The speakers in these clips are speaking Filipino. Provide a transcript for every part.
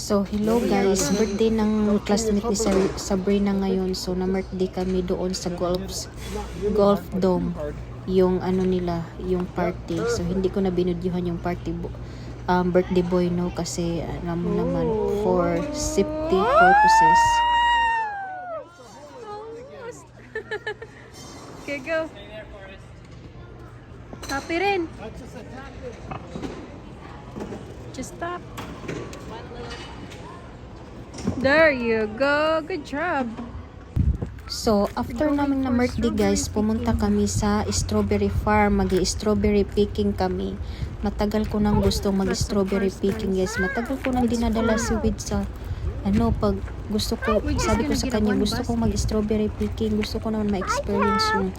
So, hello guys. Birthday ng classmate ni Sab- Sabrina ngayon. So, na-birthday kami doon sa golf, golf dome. Yung ano nila, yung party. So, hindi ko na binudyuhan yung party bo- um, birthday boy, no? Kasi, alam mo naman, for safety purposes. Okay, go. Happy rin. Just stop. There you go. Good job. So, after namin na birthday guys, pumunta kami sa strawberry farm. Mag-strawberry picking kami. Matagal ko nang gustong mag-strawberry picking guys. Matagal ko nang dinadala si Wid sa ano, pag gusto ko, sabi ko sa kanya, gusto ko mag-strawberry picking. Gusto ko naman ma-experience yung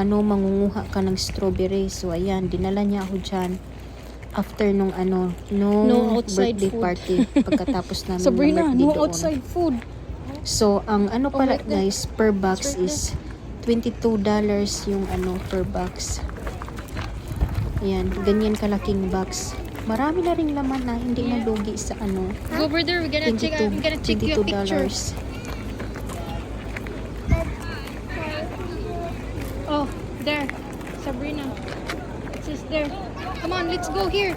ano, mangunguha ka ng strawberry. So, ayan, dinala niya ako dyan. After nung ano, nung No outside birthday food. party. Pagkatapos namin na Sabrina, birthday no doon. outside food. So, ang ano Oh, pala there. guys, per box is $22 yung ano per box. Yan, ganyan kalaking box. Marami na rin laman na hindi na lugi sa ano. Go over there. We're gonna take. I'm gonna take you a picture. $22. Oh, there, Sabrina. It's just there. Come on, let's go here.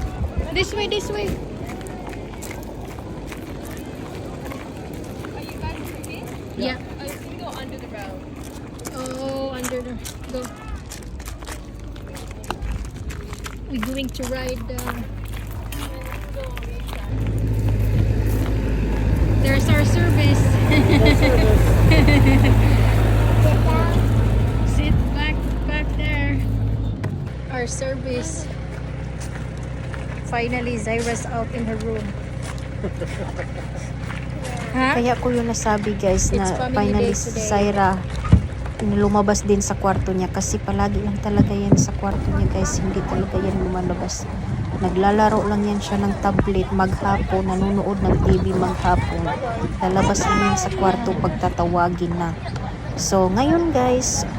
This way. This way. Yeah. go under the road. Oh, under the go. We're going to ride. Uh... There's our service. Our service. Finally, Zyra's out in her room. huh? Kaya ko yung nasabi guys na It's finally si. Zaira lumabas din sa kwarto niya kasi palagi lang talaga yan sa kwarto niya guys hindi talaga yan lumalabas naglalaro lang yan siya ng tablet maghapon nanonood ng TV maghapon lalabas lang yan sa kwarto pagtatawagin na so ngayon guys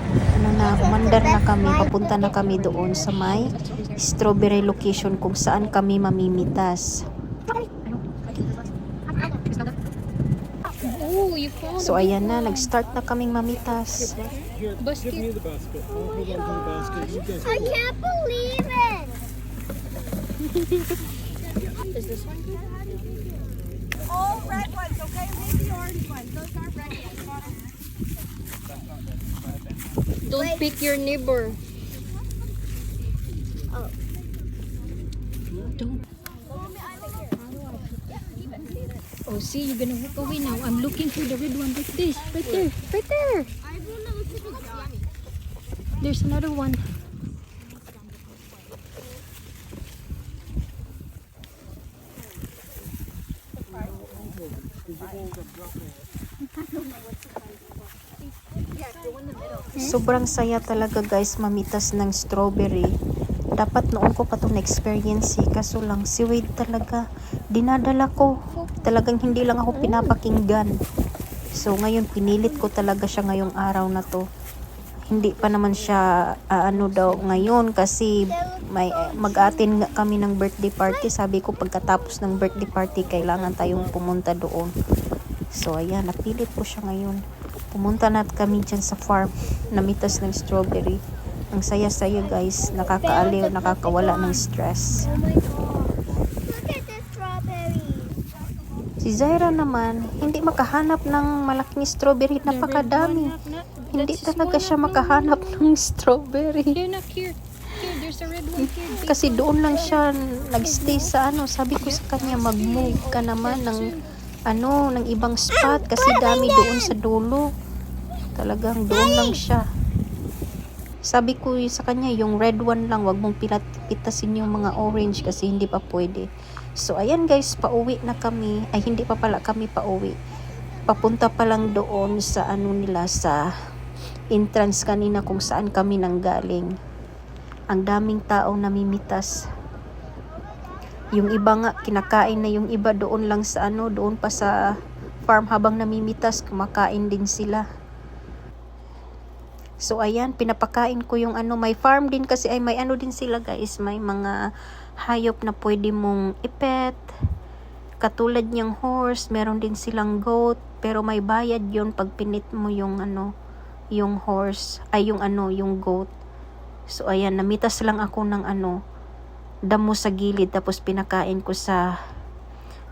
na umandar na kami papunta na kami doon sa may strawberry location kung saan kami mamimitas Oh, so ayan na nag-start na kaming mamitas Basket. basket. You guys I can't believe it. Is this one good? All red ones, okay? Leave the orange ones. Those aren't red ones. Don't pick your neighbor. Oh. Don't. Oh, see, you're gonna walk away now. I'm looking for the red one like this. Right there. Right there. There's another one. Sobrang saya talaga guys mamitas ng strawberry. Dapat noon ko pa ito na-experience eh. Kaso lang si Wade talaga dinadala ko. Talagang hindi lang ako pinapakinggan. So ngayon pinilit ko talaga siya ngayong araw na to. Hindi pa naman siya ah, ano daw ngayon kasi may mag-attend nga kami ng birthday party. Sabi ko pagkatapos ng birthday party kailangan tayong pumunta doon. So ayan, napilit ko siya ngayon. Pumunta na kami dyan sa farm. Namitas ng strawberry. Ang saya-saya guys. Nakakaaliw, nakakawala ng stress. Si Zaira naman, hindi makahanap ng malaking strawberry. Napakadami. Hindi talaga siya makahanap ng strawberry. Here, not here. Here, there's a red one here. Big Kasi doon lang siya nagstay sa ano. Sabi ko sa kanya, mag-move ka naman ng ano, ng ibang spot kasi dami doon sa dulo. Talagang doon lang siya. Sabi ko sa kanya, yung red one lang, wag mong pitasin yung mga orange kasi hindi pa pwede. So, ayan guys, pauwi na kami. Ay, hindi pa pala kami pauwi. Papunta pa lang doon sa ano nila, sa entrance kanina kung saan kami nanggaling. Ang daming taong namimitas. Yung iba nga, kinakain na yung iba doon lang sa ano, doon pa sa farm habang namimitas, kumakain din sila. So ayan, pinapakain ko yung ano, may farm din kasi ay may ano din sila guys, may mga hayop na pwede mong ipet. katulad niyang horse, meron din silang goat, pero may bayad yon pag pinit mo yung ano, yung horse, ay yung ano, yung goat. So ayan, namitas lang ako ng ano, damo sa gilid tapos pinakain ko sa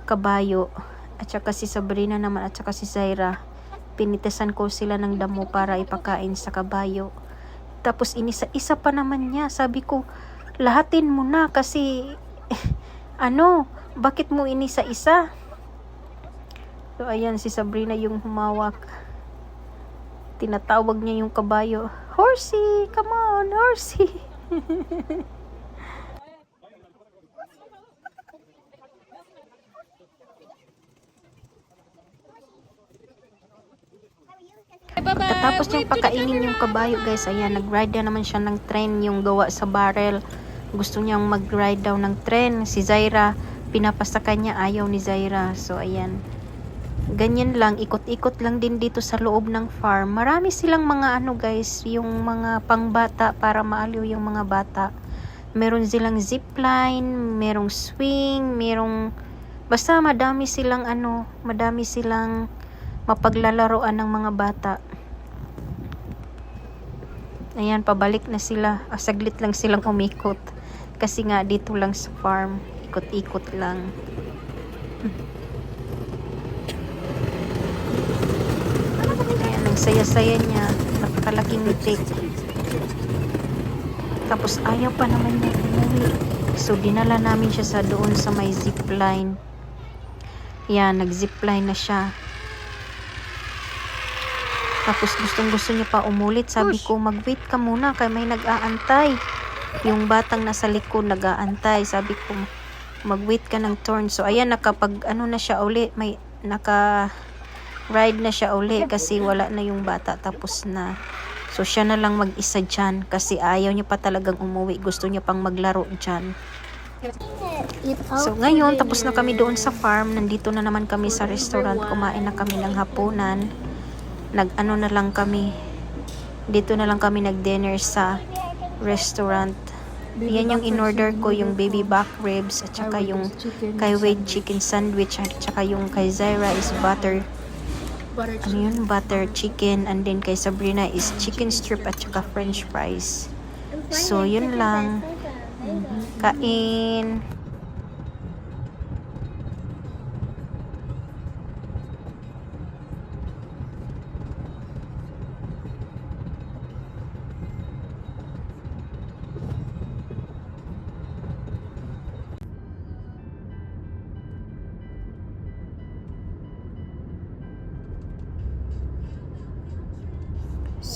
kabayo. At saka si Sabrina naman at saka si Zaira. Pinitesan ko sila ng damo para ipakain sa kabayo. Tapos inisa-isa pa naman niya. Sabi ko lahatin mo na kasi ano bakit mo inisa-isa? So ayan si Sabrina yung humawak tinatawag niya yung kabayo horsey come on horsey. Tapos yung pakainin yung kabayo guys, ayan, nag-ride na naman siya ng tren yung gawa sa barrel. Gusto niyang mag-ride daw ng tren. Si Zaira, pinapasa kanya, ayaw ni Zaira. So ayan, ganyan lang, ikot-ikot lang din dito sa loob ng farm. Marami silang mga ano guys, yung mga pangbata para maaliw yung mga bata. Meron silang zipline, merong swing, merong basta madami silang ano, madami silang mapaglalaroan ng mga bata. Ayan, pabalik na sila. Ah, saglit lang silang umikot. Kasi nga, dito lang sa farm. Ikot-ikot lang. Ayan, ang saya-saya niya. Napakalaking ngiti. Tapos, ayaw pa naman niya umuwi. So, dinala namin siya sa doon sa may zipline. Yan, nag-zipline na siya. Tapos gustong gusto niya pa umulit. Sabi ko, mag-wait ka muna kay may nag-aantay. Yung batang nasa likod nag-aantay. Sabi ko, mag-wait ka ng turn. So, ayan, nakapag, ano na siya uli. May, naka, ride na siya uli kasi wala na yung bata. Tapos na. So, siya na lang mag-isa dyan kasi ayaw niya pa talagang umuwi. Gusto niya pang maglaro dyan. So, ngayon, tapos na kami doon sa farm. Nandito na naman kami sa restaurant. Kumain na kami ng hapunan. Nag-ano na lang kami. Dito na lang kami nag-dinner sa restaurant. Yan yung in-order ko, yung baby back ribs, at saka yung kay Wade chicken sandwich, at saka yung kay Zaira is butter, ano yun, butter chicken, and then kay Sabrina is chicken strip at saka french fries. So, yun lang. Kain.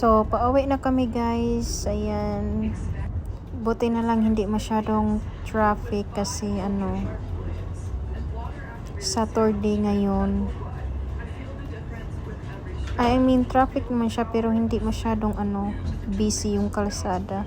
So, pauwi na kami guys. Ayan. Buti na lang hindi masyadong traffic kasi ano Saturday ngayon. I mean, traffic naman siya pero hindi masyadong ano busy yung kalsada.